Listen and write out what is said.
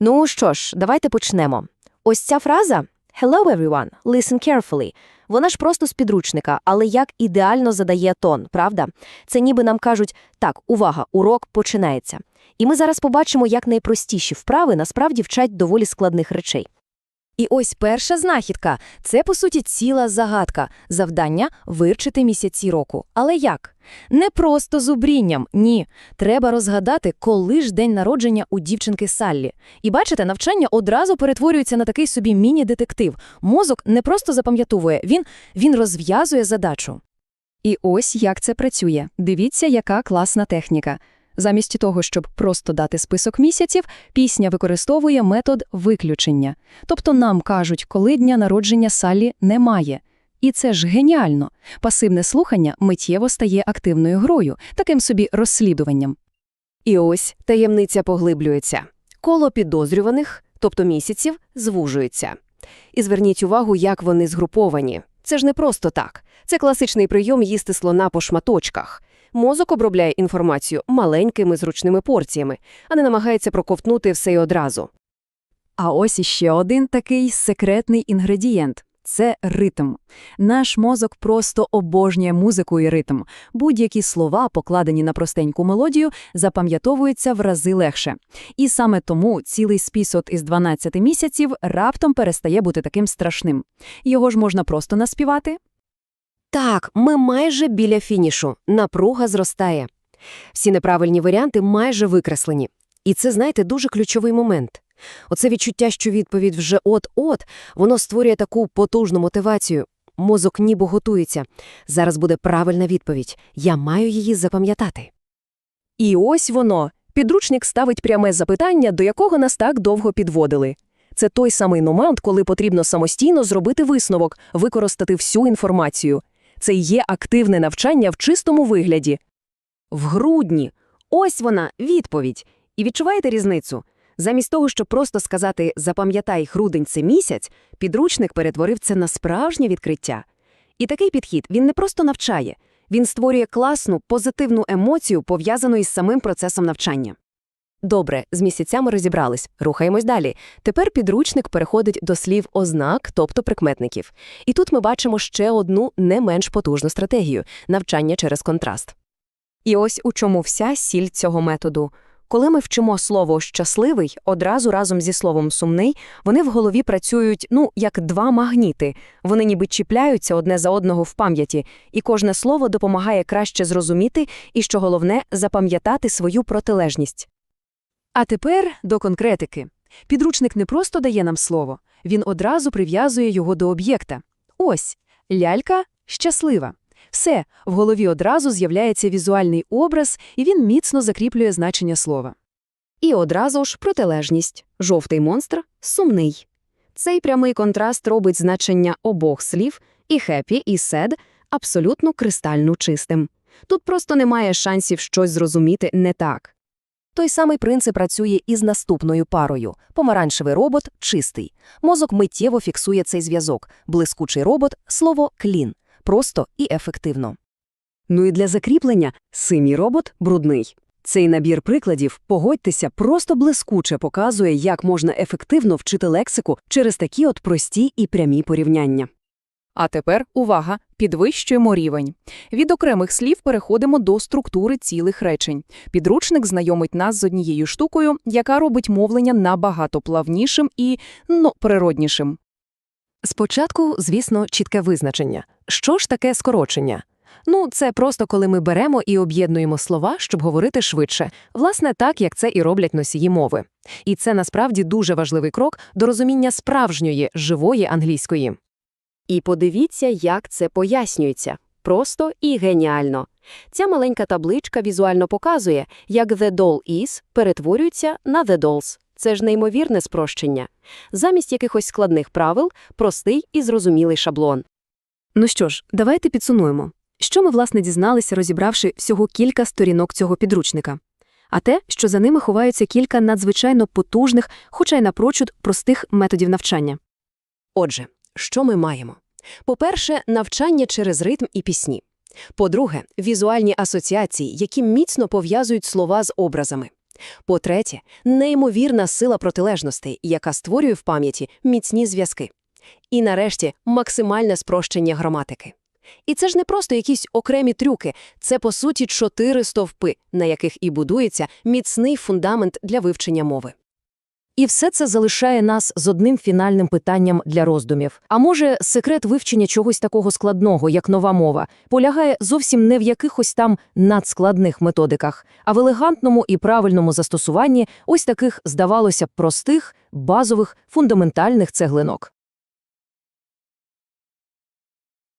Ну що ж, давайте почнемо. Ось ця фраза «Hello everyone, listen carefully» вона ж просто з підручника, але як ідеально задає тон, правда? Це ніби нам кажуть «Так, увага, урок починається». І ми зараз побачимо, як найпростіші вправи насправді вчать доволі складних речей. І ось перша знахідка – це, по суті, ціла загадка. Завдання – вивчити місяці року. Але як? Не просто зубрінням, ні. Треба розгадати, коли ж день народження у дівчинки Саллі. І бачите, навчання одразу перетворюється на такий собі міні-детектив. Мозок не просто запам'ятовує, він, він розв'язує задачу. І ось як це працює. Дивіться, яка класна техніка. Замість того, щоб просто дати список місяців, пісня використовує метод виключення. Тобто нам кажуть, коли дня народження Саллі немає. І це ж геніально. Пасивне слухання миттєво стає активною грою, таким собі розслідуванням. І ось таємниця поглиблюється. Коло підозрюваних, тобто місяців, звужується. І зверніть увагу, як вони згруповані. Це ж не просто так. Це класичний прийом їсти слона по шматочках. Мозок обробляє інформацію маленькими зручними порціями, а не намагається проковтнути все й одразу. А ось іще один такий секретний інгредієнт – це ритм. Наш мозок просто обожнює музику і ритм. Будь-які слова, покладені на простеньку мелодію, запам'ятовуються в рази легше. І саме тому цілий список із 12 місяців раптом перестає бути таким страшним. Його ж можна просто наспівати. Так, ми майже біля фінішу. Напруга зростає. Всі неправильні варіанти майже викреслені. І це, знаєте, дуже ключовий момент. Оце відчуття, що відповідь вже от-от, воно створює таку потужну мотивацію. Мозок ніби готується. Зараз буде правильна відповідь. Я маю її запам'ятати. І ось воно. Підручник ставить пряме запитання, до якого нас так довго підводили. Це той самий момент, коли потрібно самостійно зробити висновок, використати всю інформацію. Це є активне навчання в чистому вигляді. В грудні. Ось вона, відповідь. І відчуваєте різницю? Замість того, щоб просто сказати «запам'ятай, грудень – це місяць», підручник перетворив це на справжнє відкриття. І такий підхід, він не просто навчає, він створює класну, позитивну емоцію, пов'язану із самим процесом навчання. Добре, з місяцями розібрались, рухаємось далі. Тепер підручник переходить до слів ознак, тобто прикметників. І тут ми бачимо ще одну не менш потужну стратегію – навчання через контраст. І ось у чому вся сіль цього методу. Коли ми вчимо слово «щасливий», одразу разом зі словом «сумний», вони в голові працюють, ну, як два магніти. Вони ніби чіпляються одне за одного в пам'яті, і кожне слово допомагає краще зрозуміти і, що головне, запам'ятати свою протилежність. А тепер до конкретики. Підручник не просто дає нам слово, він одразу прив'язує його до об'єкта. Ось, лялька щаслива. Все, в голові одразу з'являється візуальний образ, і він міцно закріплює значення слова. І одразу ж протилежність. Жовтий монстр – сумний. Цей прямий контраст робить значення обох слів і «happy», і «sad» абсолютно кристально чистим. Тут просто немає шансів щось зрозуміти не так. Той самий принцип працює і з наступною парою. Помаранчевий робот – чистий. Мозок миттєво фіксує цей зв'язок. Блискучий робот – слово «клін». Просто і ефективно. Ну і для закріплення – синій робот – брудний. Цей набір прикладів, погодьтеся, просто блискуче показує, як можна ефективно вчити лексику через такі от прості і прямі порівняння. А тепер, увага, підвищуємо рівень. Від окремих слів переходимо до структури цілих речень. Підручник знайомить нас з однією штукою, яка робить мовлення набагато плавнішим і, ну, природнішим. Спочатку, звісно, чітке визначення. Що ж таке скорочення? Ну, це просто коли ми беремо і об'єднуємо слова, щоб говорити швидше, власне, так, як це і роблять носії мови. І це насправді дуже важливий крок до розуміння справжньої, живої англійської. І подивіться, як це пояснюється. Просто і геніально. Ця маленька табличка візуально показує, як «the doll is» перетворюється на «the dolls». Це ж неймовірне спрощення. Замість якихось складних правил – простий і зрозумілий шаблон. Ну що ж, давайте підсумуємо. Що ми, власне, дізналися, розібравши всього кілька сторінок цього підручника? А те, що за ними ховаються кілька надзвичайно потужних, хоча й напрочуд простих методів навчання. Отже, що ми маємо? По-перше, навчання через ритм і пісні. По-друге, візуальні асоціації, які міцно пов'язують слова з образами. По-третє, неймовірна сила протилежностей, яка створює в пам'яті міцні зв'язки. І нарешті максимальне спрощення граматики. І це ж не просто якісь окремі трюки, це по суті чотири стовпи, на яких і будується міцний фундамент для вивчення мови. І все це залишає нас з одним фінальним питанням для роздумів. А може, секрет вивчення чогось такого складного, як нова мова, полягає зовсім не в якихось там надскладних методиках, а в елегантному і правильному застосуванні ось таких, здавалося б, простих, базових, фундаментальних цеглинок.